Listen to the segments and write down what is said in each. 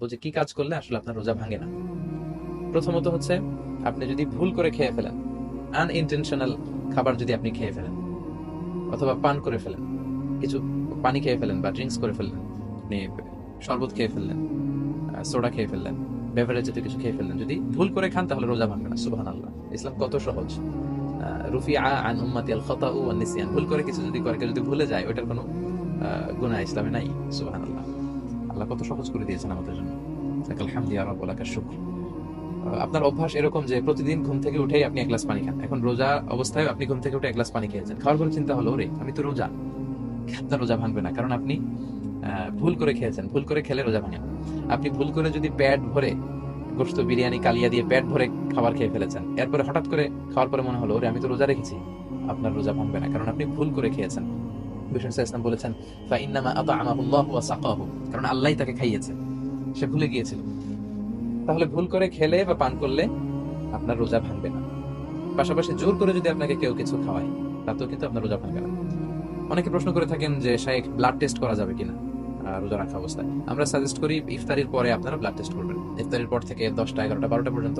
যে কি কাজ করলে আসলে আপনার রোজা ভাঙে না? প্রথমত হচ্ছে, আপনি যদি ভুল করে খেয়ে ফেলেন আনইনটেনশনাল খাবার যদি আপনি খেয়ে ফেলেন, অথবা পান করে ফেলেন, কিছু পানি খেয়ে ফেলেন বা ড্রিঙ্কস করে ফেললেন, আপনি শরবত খেয়ে ফেললেন সোডা খেয়ে ফেললেন বেভারেজ জাতীয় কিছু খেয়ে ফেললেন, যদি ভুল করে খান তাহলে রোজা ভাঙবে না সুবহান আল্লাহ ইসলাম কত সহজ। রুফি আন উম্মাতি আল খতা ও নিসিয়ান। ভুল করে কিছু যদি করে যদি ভুলে যায় ওটার কোনো গুণা ইসলামে নাই সুবহান আল্লাহ আল্লাহ কত সহজ করে দিয়েছেন আমাদের জন্য। আপনার অভ্যাস এরকম যে প্রতিদিন ঘুম থেকে উঠেই আপনি এক গ্লাস পানি খান। এখন রোজা অবস্থায় আপনি ঘুম থেকে উঠে এক গ্লাস পানি খেয়েছেন খাওয়ার পরে চিন্তা হলো? রে আমি তো রোজা। আপনার রোজা ভাঙবে না। কারণ আপনি ভুল করে খেয়েছেন। ভুল করে খেলে রোজা ভাঙে আপনি ভুল করে যদি পেট ভরে গোস্ত বিরিয়ানি, কালিয়া দিয়ে পেট ভরে খাবার খেয়ে ফেলেছেন। এরপরে হঠাৎ করে খাওয়ার পরে মনে হলো, ওরে, আমি তো রোজা রেখেছি। আপনার রোজা ভাঙবে না। কারণ আপনি ভুল করে খেয়েছেন। বিষ্ণু বলেছেন ফা ইন্নামা আতা'আমাহুল্লাহু ওয়া সাকাহু। কারণ আল্লাহই তাকে খাইয়েছে, সে ভুলে গিয়েছিল। তাহলে ভুল করে খেলে বা পান করলে আপনার রোজা ভাঙবে না। পাশাপাশি জোর করে যদি আপনাকে কেউ কিছু খাওয়ায়, তাতেও কিন্তু আপনার রোজা ভাঙবে না। অনেকে প্রশ্ন করে থাকেন যে শাইখ ব্লাড টেস্ট করা যাবে কিনা? রোজা রাখা অবস্থায়। আমরা সাজেস্ট করি, ইফতারির পরে আপনারা ব্লাড টেস্ট করবেন। ইফতারির পর থেকে দশটা, এগারোটা, বারোটা পর্যন্ত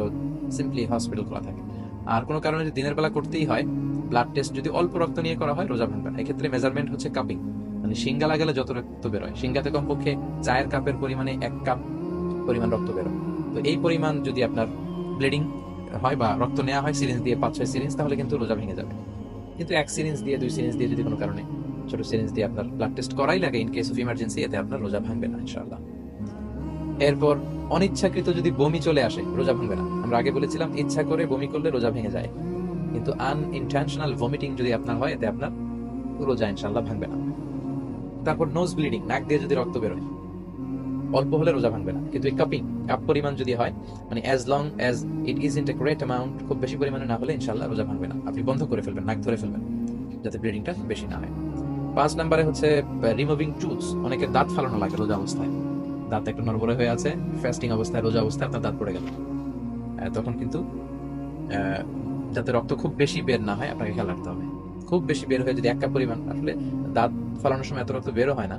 সিম্পলি হসপিটাল খোলা থাকে। আর কোনো কারণে যদি দিনের বেলা করতেই হয় ব্লাড টেস্ট যদি অল্প রক্ত নিয়ে করা হয়, রোজা ভাঙবে না। এক্ষেত্রে মেজারমেন্ট হচ্ছে কাপিং মানে সিঙ্গা লাগালে যত রক্ত বেরোয়, সিঙ্গাতে কমপক্ষে চায়ের কাপের পরিমাণে এক কাপ পরিমাণ রক্ত বেরোয়। তো এই পরিমাণ যদি আপনার ব্লিডিং হয় বা রক্ত নেওয়া হয় সিরিঞ্জ দিয়ে পাঁচ ছয় সিরিঞ্জ তাহলে কিন্তু রোজা ভেঙে যাবে। কিন্তু এক সিরিঞ্জ দিয়ে, দুই সিরিঞ্জ দিয়ে যদি কোনো কারণে ছোট সিরিঞ্জ দিয়ে আপনার ব্লাড টেস্ট করাই লাগে ইন কেস অফ ইমার্জেন্সি এতে আপনার রোজা ভাঙবে না, ইনশাআল্লাহ। এরপর অনিচ্ছাকৃত যদি বমি চলে আসে, রোজা ভাঙবে না। আমরা আগে বলেছিলাম, ইচ্ছা করে বমি করলে রোজা ভেঙে যায়। কিন্তু আন ইন্টেনশনাল ভমিটিং যদি আপনার হয়, এতে আপনার রোজা ইনশাআল্লাহ ভাঙবে না। তারপর নোজ ব্লিডিং নাক দিয়ে যদি রক্ত বেরোয়, অল্প হলে রোজা ভাঙবে না। কিন্তু কাপিং কাপ পরিমাণ যদি হয় মানে as long as it is in a great amount খুব বেশি পরিমাণে না হলে ইনশাল্লাহ রোজা ভাঙবে না। আপনি বন্ধ করে ফেলবেন, নাক ধরে ফেলবেন, যাতে ব্লিডিংটা বেশি না হয়। পাঁচ নাম্বারে হচ্ছে রিমুভিং টুথস অনেকের দাঁত ফালানো লাগে রোজা অবস্থায়। দাঁত একটু নরবরে হয়ে আছে ফাস্টিং অবস্থায়, রোজা অবস্থায় আপনার দাঁত পড়ে গেল। তখন কিন্তু যাতে রক্ত খুব বেশি বের না হয়, আপনাকে খেয়াল রাখতে হবে। খুব বেশি বের হয়ে যদি একটা পরিমাণ, আসলে দাঁত ফালানোর সময় এত রক্ত বেরও হয় না।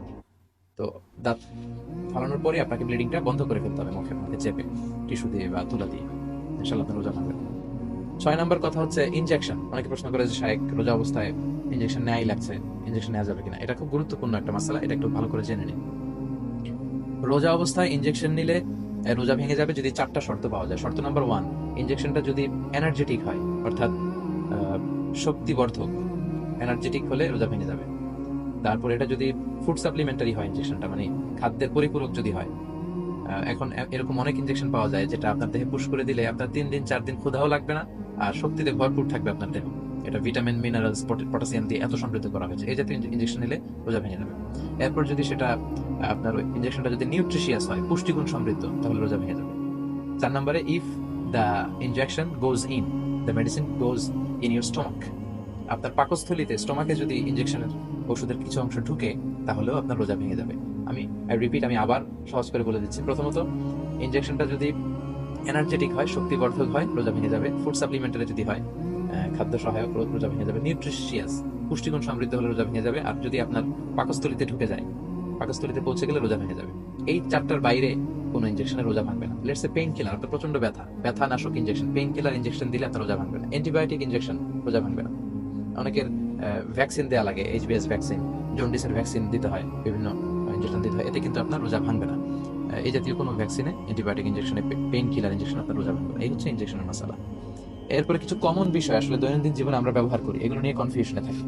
তো দাঁত ফালানোর পরে আপনাকে ব্লিডিংটা বন্ধ করে ফেলতে হবে মুখের মধ্যে, চেপে টিস্যু দিয়ে বা তুলা দিয়ে। ইনশাল্লাহ আপনার রোজা ভাঙবে ছয় নম্বর কথা হচ্ছে ইনজেকশন অনেকে প্রশ্ন করে যে, শায়েক, রোজা অবস্থায় ইনজেকশন নেয়াই লাগছে ইনজেকশন নেওয়া যাবে কিনা? এটা খুব গুরুত্বপূর্ণ একটা মশলা এটা একটু ভালো করে জেনে নিন। রোজা অবস্থায় ইনজেকশন নিলে রোজা ভেঙে যাবে যদি চারটা শর্ত পাওয়া যায়। শর্ত নাম্বার ওয়ান ইনজেকশনটা যদি এনার্জেটিক হয়, অর্থাৎ শক্তিবর্ধক এনার্জেটিক হলে রোজা ভেঙে যাবে। তারপর এটা যদি ফুড সাপ্লিমেন্টারি হয় ইনজেকশনটা মানে খাদ্যের পরিপূরক যদি হয় এখন এরকম অনেক ইনজেকশন পাওয়া যায় যেটা আপনার দেহে পুশ করে দিলে আপনার তিন দিন, চার দিন ক্ষুধাও লাগবে না, আর শক্তিতে ভরপুর থাকবে আপনার দেহ। এটা ভিটামিন, মিনারেলস পটাশিয়াম দিয়ে এত সমৃদ্ধ করা হয়েছে। এই জাতীয় ইনজেকশন নিলে রোজা ভেঙে যাবে। এরপর যদি সেটা, আপনার ইনজেকশনটা যদি নিউট্রিশিয়াস হয়, পুষ্টিগুণ সমৃদ্ধ, তাহলে রোজা ভেঙে যাবে। চার নম্বরে if the injection goes in the medicine goes in your stomach আপনার পাকস্থলিতে স্টমাকে যদি ইনজেকশনের ওষুধের কিছু অংশ ঢুকে, তাহলেও আপনার রোজা ভেঙে যাবে। আমি রিপিট আমি আবার সহজ করে বলে দিচ্ছি। প্রথমত ইনজেকশনটা যদি এনার্জেটিক হয়, শক্তিবর্ধক হয় রোজা ভেঙে যাবে। ফুড সাপ্লিমেন্টারি যদি হয় খাদ্য সহায়ক রোজা ভেঙে যাবে নিউট্রিশিয়াস পুষ্টিগুণ সমৃদ্ধ হলে রোজা ভেঙে যাবে, আর যদি আপনার পাকস্থলিতে ঢুকে যায়, পাকস্থলিতে পৌঁছে গেলে রোজা ভেঙে যাবে। এই চারটার বাইরে কোনো ইনজেকশনে রোজা ভাঙবে না। লেটস এ পেইন কিলার আপনার প্রচণ্ড ব্যথা ব্যথা নাশক ইনজেকশন পেইন কিলার ইনজেকশন দিলে আপনার রোজা ভাঙবে না। অ্যান্টিবায়োটিক ইনজেকশন রোজা ভাঙবে না। অনেকের ভ্যাকসিন দেওয়া লাগে এইচবিএস ভ্যাকসিন জন্ডিসের ভ্যাকসিন দিতে হয়, বিভিন্ন ইনজেকশন দিতে হয়, এতে কিন্তু আপনার রোজা ভাঙবে না। এই জাতীয় কোনো ভ্যাকসিনে অ্যান্টিবায়োটিক ইনজেকশনে পেইন কিলার ইনজেকশন আপনার রোজা ভাঙবে না। এই হচ্ছে ইনজেকশনের মশালা। এরপরে কিছু কমন বিষয় আসলে দৈনন্দিন জীবনে আমরা ব্যবহার করি, এগুলো নিয়ে কনফিউশনে থাকি।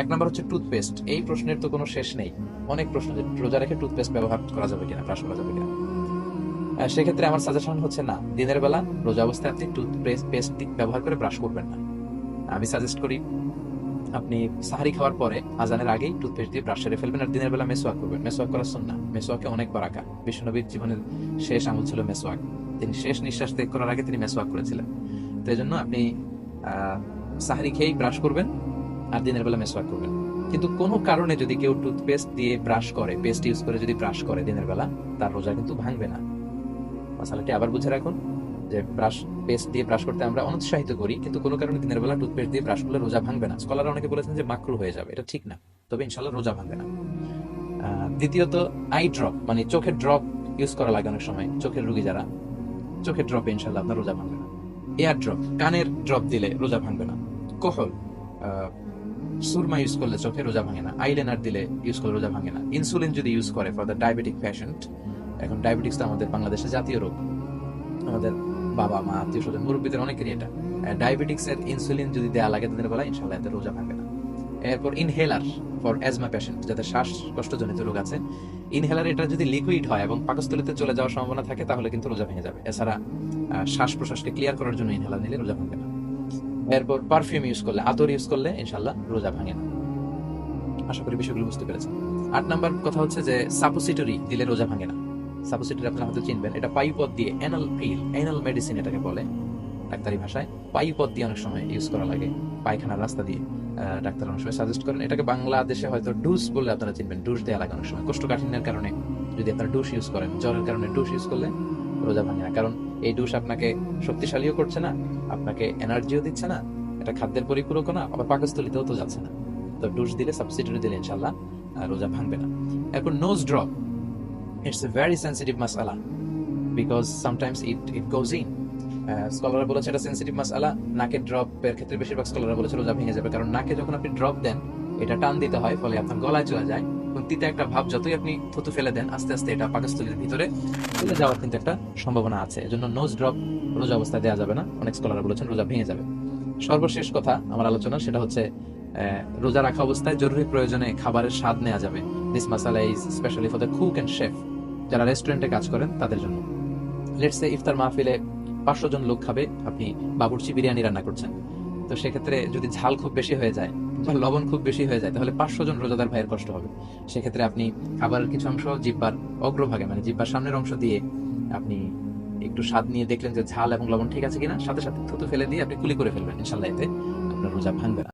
এক নম্বর হচ্ছে টুথপেস্ট এই প্রশ্নের তো কোনো শেষ নেই। অনেক প্রশ্ন যে রোজা রেখে টুথপেস্ট ব্যবহার করা যাবে কিনা ব্রাশ করা যাবে কিনা। সেক্ষেত্রে আমার সাজেশন হচ্ছে না, দিনের বেলা রোজা অবস্থায় আপনি টুথপেস্ট পেস্ট ব্যবহার করে ব্রাশ করবেন না। আমি সাজেস্ট করি, আপনি সাহারি খাওয়ার পরে আজানের আগেই টুথপেস্ট দিয়ে ব্রাশ সেরে ফেলবেন আর দিনের বেলা মেসোয়াক করবেন। মেসোয়াক করার না মেসোয়াকে অনেক বারাকা। বিষ্ণুনবীর জীবনের শেষ আমল ছিল মেসোয়াক তিনি শেষ নিঃশ্বাস ত্যাগ করার আগে তিনি মেসোয়াক করেছিলেন। তো এই জন্য আপনি সাহারি খেয়েই ব্রাশ করবেন আর দিনের বেলা মেসোয়াক করবেন। কিন্তু কোনো কারণে যদি কেউ টুথপেস্ট দিয়ে ব্রাশ করে পেস্ট ইউজ করে যদি ব্রাশ করে দিনের বেলা, তার রোজা কিন্তু ভাঙবে না। মশালাটি আবার বুঝে রাখুন যে ব্রাশ পেস্ট দিয়ে ব্রাশ করতে আমরা অনুৎসাহিত করি, কিন্তু কোনো কারণে দিনের বেলা টুথপেস্ট দিয়ে ব্রাশ করলে রোজা ভাঙবে না। স্কলার অনেকে বলেছেন যে মাকরু হয়ে যাবে, এটা ঠিক না। তবে ইনশাল্লাহ রোজা ভাঙবে না। দ্বিতীয়ত আই ড্রপ মানে চোখের ড্রপ ইউজ করা লাগে অনেক সময়, চোখের রুগী যারা, চোখের ড্রপে ইনশাল্লাহ আপনার রোজা ভাঙবে না। এয়ার ড্রপ কানের ড্রপ দিলে রোজা ভাঙবে না। কহল সুরমা ইউজ করলে চোখে রোজা ভাঙে না। আইলেনার দিলে ইউজ করলে রোজা ভাঙে না। ইনসুলিন যদি ইউজ করে ফর দ্য ডায়াবেটিক প্যাশেন্ট এখন ডায়াবেটিক্স তো আমাদের বাংলাদেশে জাতীয় রোগ। আমাদের বাবা, মা, আত্মীয় স্বজন, মুরব্বীদের অনেকেরই এটা। ডায়াবেটিক্স এর ইনসুলিন যদি দেওয়া লাগে তাদের বলা ইনশাল্লাহ এতে রোজা ভাঙবে না। এরপর ইনহেলার ফর অ্যাজমা পেশেন্ট যাদের শ্বাসকষ্টজনিত রোগ আছে। ইনহেলার এটা যদি লিকুইড হয় এবং পাকস্থলিতে চলে যাওয়ার সম্ভাবনা থাকে, তাহলে কিন্তু রোজা ভেঙে যাবে। এছাড়া শ্বাস প্রশ্বাসকে ক্লিয়ার করার জন্য ইনহেলার নিলে রোজা ভাঙবে না। এরপর পারফিউম ইউজ করলে, আতর ইউজ করলে ইনশাল্লাহ রোজা ভাঙে না। আশা করি বিষয়গুলো বুঝতে পেরেছেন। আট নাম্বার কথা হচ্ছে যে সাপোসিটরি দিলে রোজা ভাঙে না। সাপোসিটরি আপনারা হয়তো চিনবেন, এটা পাইপদ দিয়ে অ্যানাল পিল অ্যানাল মেডিসিন এটাকে বলে। ডাক্তারি ভাষায় পাইপদ দিয়ে অনেক সময় ইউজ করা লাগে, পায়খানার রাস্তা দিয়ে। ডাক্তার অনেক সময় সাজেস্ট করেন। এটাকে বাংলাদেশে হয়তো ডুস বলে আপনারা চিনবেন। ডুস দেওয়া লাগে অনেক সময়। কোষ্ঠকাঠিন্যের কারণে যদি আপনারা ডুস ইউজ করেন, জ্বরের কারণে ডুস ইউজ করলে রোজা ভাঙে না। কারণ এই ডুস আপনাকে শক্তিশালীও করছে না, আপনাকে এনার্জিও দিচ্ছে না, এটা খাদ্যের পরিপূরকও না, আবার পাকস্থলিতেও তো যাচ্ছে না। তো ডুস দিলে সাবসিডিরি দিলে ইনশাল্লাহ রোজা ভাঙবে না। এরপর nose drop it's a very sensitive মাসালা because sometimes it it goes in স্কলাররা বলেছে এটা সেন্সিটিভ মাসালা নাকের ড্রপের ক্ষেত্রে বেশিরভাগ স্কলাররা বলেছে রোজা ভেঙে যাবে কারণ নাকে যখন আপনি ড্রপ দেন, এটা টান দিতে হয়, ফলে আপনার গলায় চলে যায়। এবং একটা ভাব, যতই আপনি থুতু ফেলে দেন, আস্তে আস্তে এটা পাকস্থলীর ভিতরে চলে যাওয়ার কিন্তু একটা সম্ভাবনা আছে। নোজ ড্রপ রোজা অবস্থায় দেওয়া যাবে না। অনেক স্কলাররা বলেছেন রোজা ভেঙে যাবে। সর্বশেষ কথা আমার আলোচনা সেটা হচ্ছে রোজা রাখা অবস্থায় জরুরি প্রয়োজনে খাবারের স্বাদ নেওয়া যাবে। দিস মাসালা is specially for the cook and chef যারা রেস্টুরেন্টে কাজ করেন, তাদের জন্য। লেটস ইফতার মাহফিলে পাঁচশো জন লোক খাবে, আপনি বাবুর্চি বিরিয়ানি রান্না করছেন। তো সেক্ষেত্রে যদি ঝাল খুব বেশি হয়ে যায় বা লবণ খুব বেশি হয়ে যায়, তাহলে পাঁচশো জন রোজাদার ভাইয়ের কষ্ট হবে। সেক্ষেত্রে আপনি খাবারের কিছু অংশ জিব্বার অগ্রভাগে মানে জিব্বার সামনের অংশ দিয়ে আপনি একটু স্বাদ নিয়ে দেখলেন যে ঝাল এবং লবণ ঠিক আছে কিনা, সাথে সাথে থুতু ফেলে দিয়ে আপনি কুলি করে ফেলবেন ইনশাল্লাহ এতে আপনার রোজা ভাঙবে না।